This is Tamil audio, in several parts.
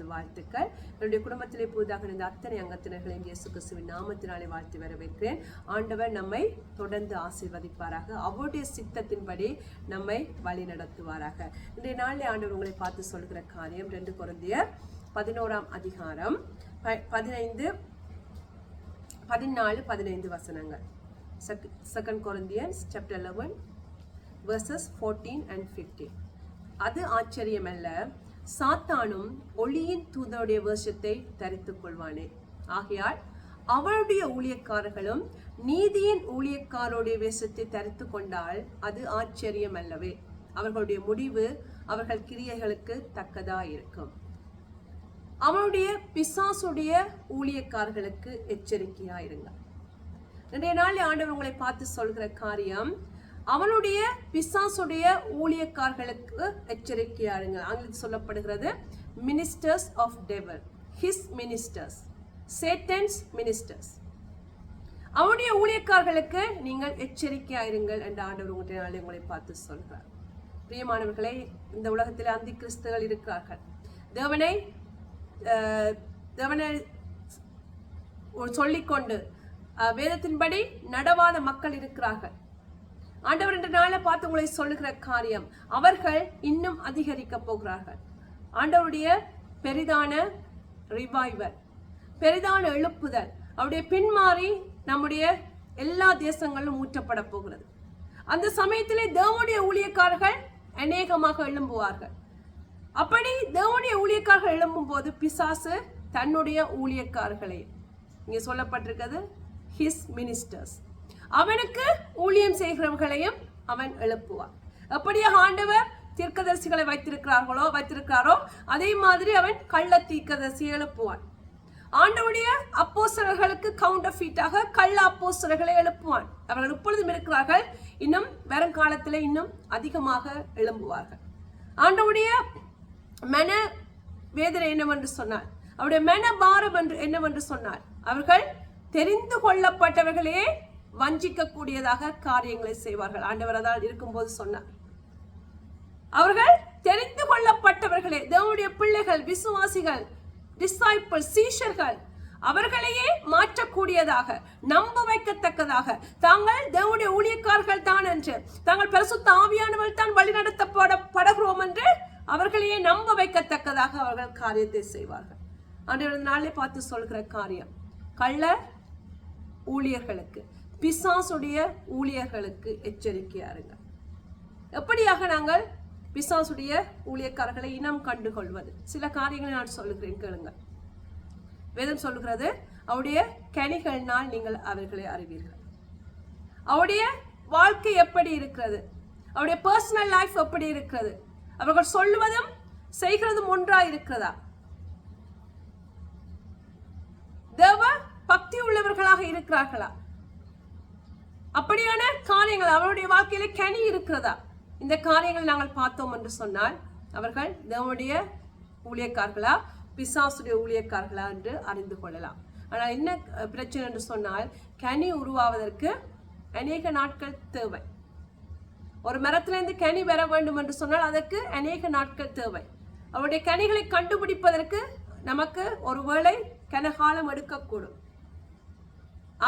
எனது வாழ்த்துக்கள். என்னுடைய குடும்பத்திலே புதிதாக இருந்த அத்தனை அங்கத்தினர்களையும் இயேசு கிறிஸ்துவின் நாமத்தினாலே வாழ்த்து வரவேற்கிறேன். ஆண்டவர் நம்மை தொடர்ந்து ஆசீர்வதிப்பாராக. அவருடைய சித்தத்தின்படி நம்மை வழி நடத்துவாராக. இன்றைய நாளில் ஆண்டவர் உங்களை பார்த்து சொல்கிற காரியம் ரெண்டு குழந்தையர் பதினோராம் அதிகாரம் ப- பதினைந்து பதினாலு பதினைந்து வசனங்கள். Second Corinthians chapter eleven verses fourteen and fifteen அது ஆச்சரியமல்ல. சாத்தானும் ஒளியின் தூதனுடைய வேஷத்தை தரித்துக் கொள்வானே ஆகையால் அவளுடைய ஊழியக்காரர்களும் நீதியின் ஊழியக்காரருடைய வேஷத்தை தரித்து கொண்டால் அது ஆச்சரியமல்லவே. அவர்களுடைய முடிவு அவர்கள் கிரியைகளுக்கு தக்கதா இருக்கும் அவனுடைய பிசாசுடைய ஊழியக்காரர்களுக்கு எச்சரிக்கையாயிருங்க இன்றைய நாள் ஆண்டவர் உங்களை பார்த்து சொல்கிற காரியம் அவனுடைய பிசாசுடைய ஊழியக்காரர்களுக்கு எச்சரிக்கையாருங்க. ஆங்கிலத்தில் சொல்லப்படுகிறது ministers of devil his ministers Satan's ministers அவனுடைய ஊழியக்காரர்களுக்கு நீங்கள் எச்சரிக்கையாயிருங்கள் என்ற ஆண்டவர் உங்களுடைய நாளை உங்களை பார்த்து சொல்கிறார் பிரியமானவர்களே இந்த உலகத்தில் அந்தி கிறிஸ்துகள் இருக்கிறார்கள் தேவனை தேவனை சொல்லிக்கொண்டு வேதத்தின்படி நடவாத மக்கள் இருக்கிறார்கள். ஆண்டவர் என்ற நாளை பார்த்து உங்களை சொல்லுகிற காரியம் அவர்கள் இன்னும் அதிகரிக்க போகிறார்கள். ஆண்டவருடைய பெரிதான ரிவைவர் பெரிதான எழுப்புதல் அவருடைய பின்மாறி நம்முடைய எல்லா தேசங்களிலும் ஊற்றப்பட போகிறது. அந்த சமயத்திலே தேவனுடைய ஊழியக்காரர்கள் அநேகமாக எழும்புவார்கள். அப்படி தேவனுடைய ஊழியக்காரர்கள் எழும்பும் போது பிசாசு தன்னுடைய ஊழியக்காரர்களை இங்கே சொல்லப்பட்டிருக்கிறது ஹிஸ் மினிஸ்டர்ஸ் அவனுக்கு ஊழியம் செய்கிறவர்களையும் அவன் எழுப்புவான். எப்படியாக ஆண்டவர் தீர்க்கதரிசிகளை வைத்திருக்கிறார்களோ வைத்திருக்கிறாரோ அதே மாதிரி அவன் கள்ள தீர்க்கதரிசி எழுப்புவான். ஆண்டவுடைய அப்போசரர்களுக்கு கவுண்டர் ஃபீட்டாக கள்ள அப்போசரர்களை எழுப்புவான். அவர்கள் இப்பொழுதும் இருக்கிறார்கள். இன்னும் வருங்காலத்தில் இன்னும் அதிகமாக எழும்புவார்கள். ஆண்டவுடைய மன வேதனை என்னவென்று சொன்னார்? அவருடைய மன பாரம் என்று என்னவென்று சொன்னார்? அவர்கள் தெரிந்து கொள்ளப்பட்டவர்களே வஞ்சிக்கக்கூடியதாக காரியங்களை செய்வார்கள். ஆண்டவர் அதால் இருக்கும்போது சொன்னார். அவர்கள் தெரிந்து கொள்ளப்பட்டவர்களே தேவனுடைய பிள்ளைகள் விசுவாசிகள் டிசைபிள் சீஷர்கள் அவர்களையே மாற்றக்கூடியதாக நம்ப வைக்கத்தக்கதாக தாங்கள் தேவனுடைய ஊழியக்காரர்கள் தான் என்று தாங்கள் பரிசுத்த ஆவியானவர்கள் தான் வழிநடத்தப்பட படுகிறோம் என்று அவர்களையே நம்ப வைக்கத்தக்கதாக அவர்கள் காரியத்தை செய்வார்கள். அன்றைய நாளே பார்த்து சொல்கிற காரியம் கள்ள ஊழியர்களுக்கு பிசாசுடைய ஊழியர்களுக்கு எச்சரிக்கையாருங்க எப்படியாக நாங்கள் பிசாசுடைய ஊழியக்காரர்களை இனம் கண்டுகொள்வது? சில காரியங்களை நான் சொல்லுகிறேன் கேளுங்க வேதம் சொல்லுகிறது அவருடைய கனிகள்னால் நீங்கள் அவர்களை அறிவீர்கள். அவருடைய வாழ்க்கை எப்படி இருக்கிறது? அவருடைய பர்சனல் லைஃப் எப்படி இருக்கிறது? அவர்கள் சொல்லுவதும் செய்கிறதும் ஒன்றா இருக்கிறதா? தேவ பக்தி உள்ளவர்களாக இருக்கிறார்களா? அப்படியான காரியங்கள் அவருடைய வாழ்க்கையில கனி இருக்கிறதா? இந்த காரியங்கள் நாங்கள் பார்த்தோம் என்று சொன்னால் அவர்கள் தேவனுடைய ஊழியக்கார்களா? பிசாசுடைய ஊழியக்கார்களா என்று அறிந்து கொள்ளலாம். ஆனால் என்ன பிரச்சனை என்று சொன்னால் கனி உருவாவதற்கு அநேக நாட்கள் தேவை. ஒரு மரத்திலிருந்து கனி பெற வேண்டும் என்று சொன்னால் அதற்கு அநேக நாட்கள் தேவை. அவருடைய கனிகளை கண்டுபிடிப்பதற்கு நமக்கு ஒருவேளை கனகாலம் எடுக்கக்கூடும்.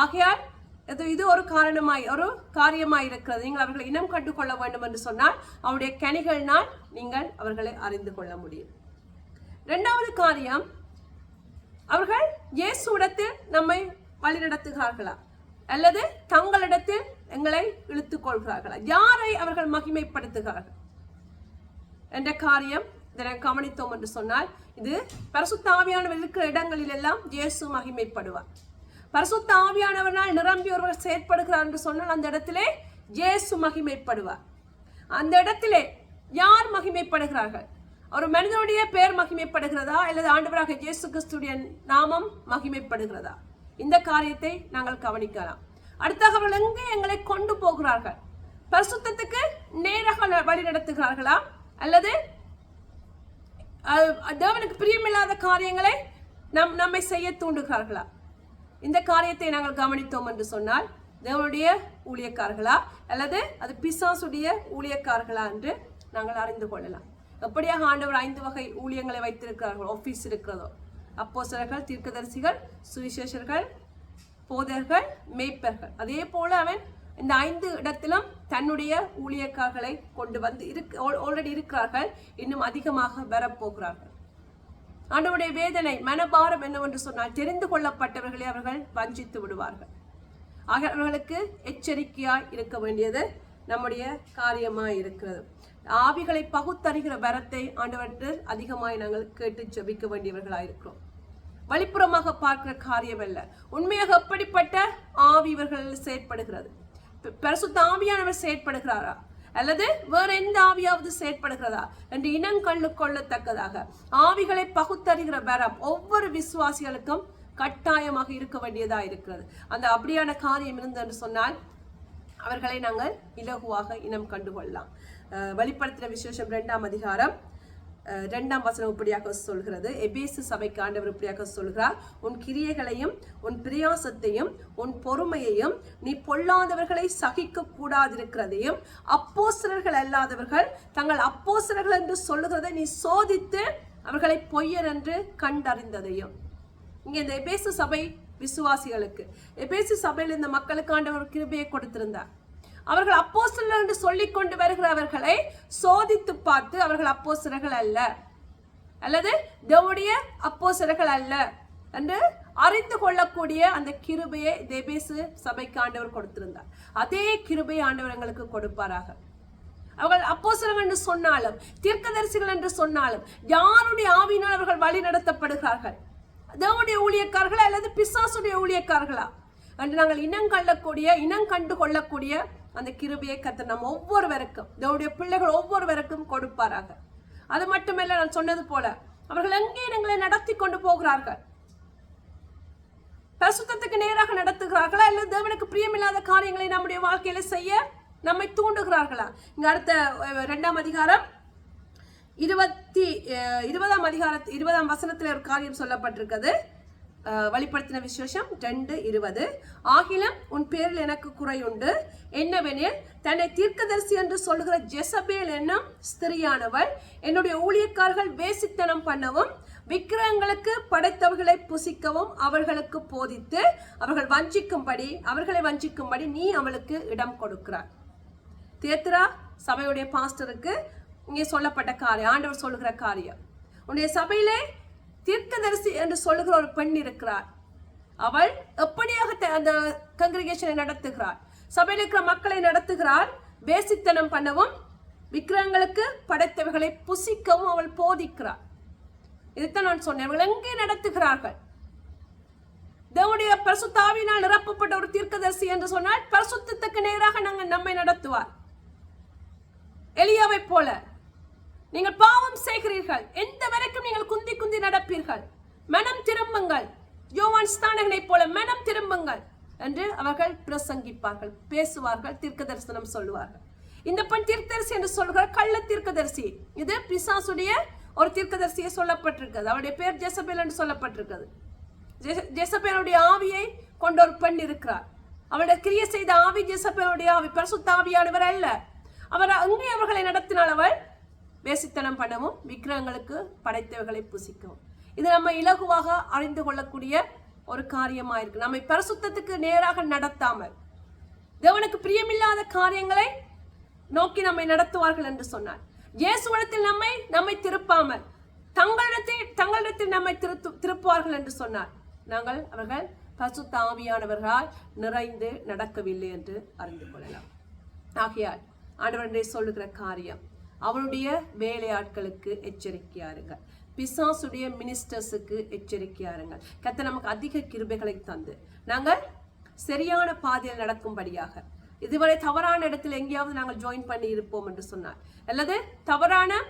ஆகையால் இது இது ஒரு காரணமாய் ஒரு காரியமாய் இருக்கிறது. நீங்கள் அவர்களை இனம் கண்டு கொள்ள வேண்டும் என்று சொன்னால் அவருடைய கனிகள்னால் நீங்கள் அவர்களை அறிந்து கொள்ள முடியும். இரண்டாவது காரியம் அவர்கள் இயேசுடத்தில் நம்மை வழிநடத்துகிறார்களா? அல்லது தங்களிடத்தில் எங்களை இழுத்துக் கொள்கிறார்களா யாரை அவர்கள் மகிமைப்படுத்துகிறார்கள்? என்ற காரியம் இதனை கவனித்தோம் என்று சொன்னால் இது பரிசுத்த இருக்கிற இடங்களில் எல்லாம் இயேசு மகிமைப்படுவார். பரிசுத்த ஆவியானவனால் நிரம்பி ஒருவர் செயற்படுகிறார் என்று சொன்னால் அந்த இடத்திலே இயேசு மகிமைப்படுவார். அந்த இடத்திலே யார் மகிமைப்படுகிறார்கள்? ஒரு மனிதனுடைய பெயர் மகிமைப்படுகிறதா? அல்லது ஆண்டவராக இயேசு கிறிஸ்துடைய நாமம் மகிமைப்படுகிறதா? இந்த காரியத்தை நாங்கள் கவனிக்கலாம். அடுத்தாக அவர்கள் எங்கே எங்களை கொண்டு போகிறார்கள்? பரிசுத்தத்துக்கு நேராக வழி நடத்துகிறார்களா? அல்லது தேவனுக்கு பிரியமில்லாத காரியங்களை நம் நம்மை செய்ய தூண்டுகிறார்களா? இந்த காரியத்தை நாங்கள் கவனித்தோம் என்று சொன்னால் தேவனுடைய ஊழியக்காரர்களா அல்லது அது பிசாசுடைய ஊழியக்காரர்களா என்று நாங்கள் அறிந்து கொள்ளலாம். எப்படியாக ஆண்டவர் ஐந்து வகை ஊழியங்களை வைத்திருக்கிறார்கள்? ஆஃபீஸ் இருக்கிறதோ அப்போ சிலர்கள் தீர்க்கதரிசிகள் சுவிசேஷர்கள் போதர்கள் மேய்ப்பர்கள். அதே போல அவன் இந்த ஐந்து இடத்திலும் தன்னுடைய ஊழியக்காரர்களை கொண்டு வந்து இருக்கு ஆல்ரெடி இருக்கிறார்கள். இன்னும் அதிகமாக வரப்போகிறார்கள். ஆண்டவருடைய வேதனை மனபாரம் என்னவென்று சொன்னால் தெரிந்து கொள்ளப்பட்டவர்களை அவர்கள் வஞ்சித்து விடுவார்கள். ஆக அவர்களுக்கு எச்சரிக்கையாய் இருக்க வேண்டியது நம்முடைய காரியமாக இருக்கிறது. ஆவிகளை பகுத்தறிகிற வரத்தை ஆண்டவர்கள் அதிகமாய் நாங்கள் கேட்டு ஜெபிக்க வேண்டியவர்களாக இருக்கிறோம். வழிப்புறமாக பார்க்கிற காரியம் அல்ல. உண்மையாக எப்படிப்பட்ட ஆவி இவர்கள் செயற்படுகிறது. பரிசுத்த ஆவியானவர் செயற்படுகிறாரா? அல்லது வேற எந்த ஆவியாவது செயற்படுகிறதா என்று இனங்கண்டு கொள்ளத்தக்கதாக. ஆவிகளை பகுத்தறிகிற பரம் ஒவ்வொரு விசுவாசிகளுக்கும் கட்டாயமாக இருக்க வேண்டியதாக இருக்கிறது. அந்த அப்படியான காரியம் இருந்து என்று சொன்னால் அவர்களை நாங்கள் இலகுவாக இனம் கண்டுகொள்ளலாம். வெளிப்படுத்தின விசேஷம் இரண்டாம் அதிகாரம். ரெண்டாம் வசனம் இப்படியாக சொல்கிறது. எபேசு சபைக்கு ஆண்டவர் இப்படியாக சொல்கிறார். உன் கிரியைகளையும் உன் பிரயாசத்தையும் உன் பொறுமையையும் நீ பொல்லாதவர்களை சகிக்க கூடாதிருக்கிறதையும் அப்போசரர்கள் அல்லாதவர்கள் தங்கள் அப்போசரர்கள் என்று சொல்லுகிறதை நீ சோதித்து அவர்களை பொய்யர் என்று கண்டறிந்ததையும். இங்கே இந்த எபேசு சபை விசுவாசிகளுக்கு எபேசு சபையில் இந்த மக்களுக்கு ஆண்டவர் கிருபையை கொடுத்திருந்தார். அவர்கள் அப்போஸ்தலர்கள் என்று சொல்லிக் கொண்டு வருகிறவர்களை சோதித்து பார்த்து அவர்கள் அப்போஸ்தலர்கள் அல்ல. அல்லது தேவனுடைய அப்போஸ்தலர்கள் அல்ல என்று அறிந்து கொள்ளக்கூடிய அந்த கிருபையை தேபேசு சபைக்கு ஆண்டவர் கொடுத்திருந்தார். அதே கிருபை ஆண்டவர் எங்களுக்கு கொடுப்பாராக. அவர்கள் அப்போஸ்தலர்கள் என்று சொன்னாலும் தீர்க்கதரிசிகள் என்று சொன்னாலும் யாருடைய ஆவியினால் அவர்கள் வழி நடத்தப்படுகிறார்கள்? தேவனுடைய ஊழியக்காரர்களா அல்லது பிசாசுடைய ஊழியக்காரர்களா? என்று நாங்கள் இனம் கள்ளக்கூடிய இனம் கண்டு கொள்ளக்கூடிய அந்த கிருபையை கத்த நம்ம ஒவ்வொருவருக்கும் தேவனுடைய பிள்ளைகள் ஒவ்வொருவருக்கும் கொடுப்பாராங்க அது மட்டுமல்ல நான் சொன்னது போல அவர்கள் எங்கே எங்களை நடத்தி கொண்டு போகிறார்கள்? பரிசுத்தத்துக்கு நேராக நடத்துகிறார்களா? இல்லை தேவனுக்கு பிரியமில்லாத காரியங்களை நம்முடைய வாழ்க்கையில செய்ய நம்மை தூண்டுகிறார்களா? இங்க அடுத்த ரெண்டாம் இரண்டாம் அதிகாரம் இருபத்தி இருபதாம் அதிகார இருபதாம் வசனத்தில் ஒரு காரியம் சொல்லப்பட்டிருக்கிறது. வெளிப்படுத்தின விசேஷம் ரெண்டு இருபது. ஆகிலும் உன் பேரில் எனக்கு குறையுண்டு என்னவெனில் தன்னை தீர்க்கதரிசி என்று சொல்லுகிற ஜெசபேல் என்னும் ஸ்திரியானவள் என்னுடைய ஊழியக்காரர்கள் வேசித்தனம் பண்ணவும் விக்கிரகங்களுக்கு படைத்தவர்களை புசிக்கவும் அவர்களுக்கு போதித்து அவர்கள் வஞ்சிக்கும்படி அவர்களை வஞ்சிக்கும்படி நீ அவளுக்கு இடம் கொடுக்கிறார் தேத்ரா சபையுடைய பாஸ்டருக்கு இங்கே சொல்லப்பட்ட காரியம் ஆண்டவர் சொல்லுகிற காரியம். உன்னுடைய சபையிலே தீர்க்கதரிசி என்று சொல்லுகிற ஒரு பெண் இருக்கிறார் அவள் எப்படியாக த- அந்த கங்கிரிகேஷனை நடத்துகிறாள்? சபையில் இருக்கிற மக்களை நடத்துகிறார் வேசித்தனம் பண்ணவும் விக்கிரகங்களுக்கு படைத்தவர்களை புசிக்கவும் அவள் போதிக்கிறாள். இதுதான் நான் சொன்னேன். அவர்கள் எங்கே நடத்துகிறார்கள்? தேவனுடைய பரிசுத்தாவினால் நிரப்பப்பட்ட ஒரு தீர்க்கதரிசி என்று சொன்னால் பரிசுத்தத்துக்கு நேராக நாங்கள் நம்மை நடத்துவார். எளியாவை போல. நீங்கள் பாவம் செய்கிறீர்கள். எந்த வரைக்கும் நீங்கள் குந்தி குந்தி நடப்பீர்கள். மனம் திரும்புங்கள். யோவான் ஸ்தானகனைப் போல மனம் திரும்புங்கள் என்று அவர்கள் பிரசங்கிப்பார்கள். பேசுவார்கள் தீர்க்க தரிசனம் சொல்லுவார்கள். இந்த பெண் தீர்க்கதரிசி என்று சொல்கிற கள்ள தீர்க்கதரிசி. இது பிசாசுடைய ஒரு தீர்க்கதரிசியை சொல்லப்பட்டிருக்கிறது. அவருடைய பேர் ஜெசபேல் என்று சொல்லப்பட்டிருக்கிறது. ஜெச- ஜெசபேலுடைய ஆவியை கொண்ட ஒரு பெண் இருக்கிறார். அவருடைய கிரியை செய்த ஆவி ஜெசபேலுடைய ஆவி. பரிசுத்த ஆவியானவர் அல்ல. அவர் அங்கே அவர்களை நடத்தினால் அவள் வேசித்தனம் பண்ணவும் விக்கிரகங்களுக்கு படைத்தவர்களை புசிக்கவும் இது நம்ம இலகுவாக அறிந்து கொள்ளக்கூடிய ஒரு காரியமாக இருக்கு நம்மை பரிசுத்தத்துக்கு நேராக நடத்தாமல் தேவனுக்கு பிரியமில்லாத காரியங்களை நோக்கி நம்மை நடத்துவார்கள் என்று சொன்னார். இயேசுவனத்தில் நம்மை நம்மை திருப்பாமல் தங்களிடத்தில் தங்களிடத்தில் நம்மை திருத்து திருப்புவார்கள் என்று சொன்னார். நாங்கள் அவர்கள் பசு தாவியானவர்களால் நிறைந்து நடக்கவில்லை என்று அறிந்து கொள்ளலாம். ஆகையால் ஆண்டவரே சொல்லுகிற காரியம் அவருடைய வேலையாட்களுக்கு எச்சரிக்கையாருங்கள். பிசாசுடைய மினிஸ்டர்ஸுக்கு எச்சரிக்கையாருங்கள். கத்த நமக்கு அதிக கிருபைகளை தந்து. நாங்கள் சரியான பாதையில் நடக்கும்படியாக. இதுவரை தவறான இடத்துல எங்கேயாவது நாங்கள் ஜாயின் பண்ணி இருப்போம் என்று சொன்னார். அல்லது தவறான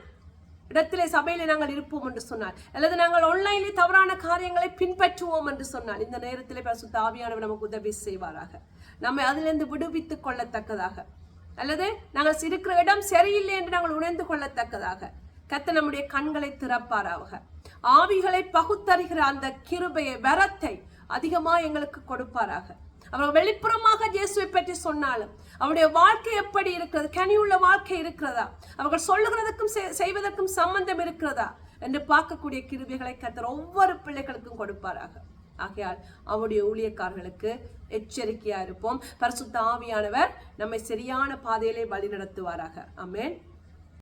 இடத்திலே சபையிலே நாங்கள் இருப்போம் என்று சொன்னார். அல்லது நாங்கள் ஆன்லைனிலே தவறான காரியங்களை பின்பற்றுவோம் என்று சொன்னார். இந்த நேரத்திலே பரிசுத்த ஆவியானவர் நமக்கு உதவி செய்வாராக. நம்மை அதிலிருந்து விடுவித்துக் கொள்ளத்தக்கதாக. அல்லது நாங்கள் இருக்கிற இடம் சரியில்லை என்று நாங்கள் உணர்ந்து கொள்ளத்தக்கதாக. கத்த நம்முடைய கண்களை திறப்பாராக. ஆவிகளை பகுத்தறிகிற அந்த கிருபையை வரத்தை அதிகமா எங்களுக்கு கொடுப்பாராக. அவர் வெளிப்புறமாக இயேசுவை பற்றி சொன்னாலும் அவருடைய வாழ்க்கை எப்படி இருக்கிறது? கனியுள்ள வாழ்க்கை இருக்கிறதா? அவர்கள் சொல்லுகிறதுக்கும் செய்வதற்கும் சம்பந்தம் இருக்கிறதா? என்று பார்க்கக்கூடிய கிருபைகளை கத்தர் ஒவ்வொரு பிள்ளைகளுக்கும் கொடுப்பாராக. ஆகையால் அவருடைய ஊழியக்காரர்களுக்கு எச்சரிக்கையாக இருப்போம். பரிசுத்த ஆவியானவர் நம்மை சரியான பாதையிலே வழி நடத்துவாராக அமேன்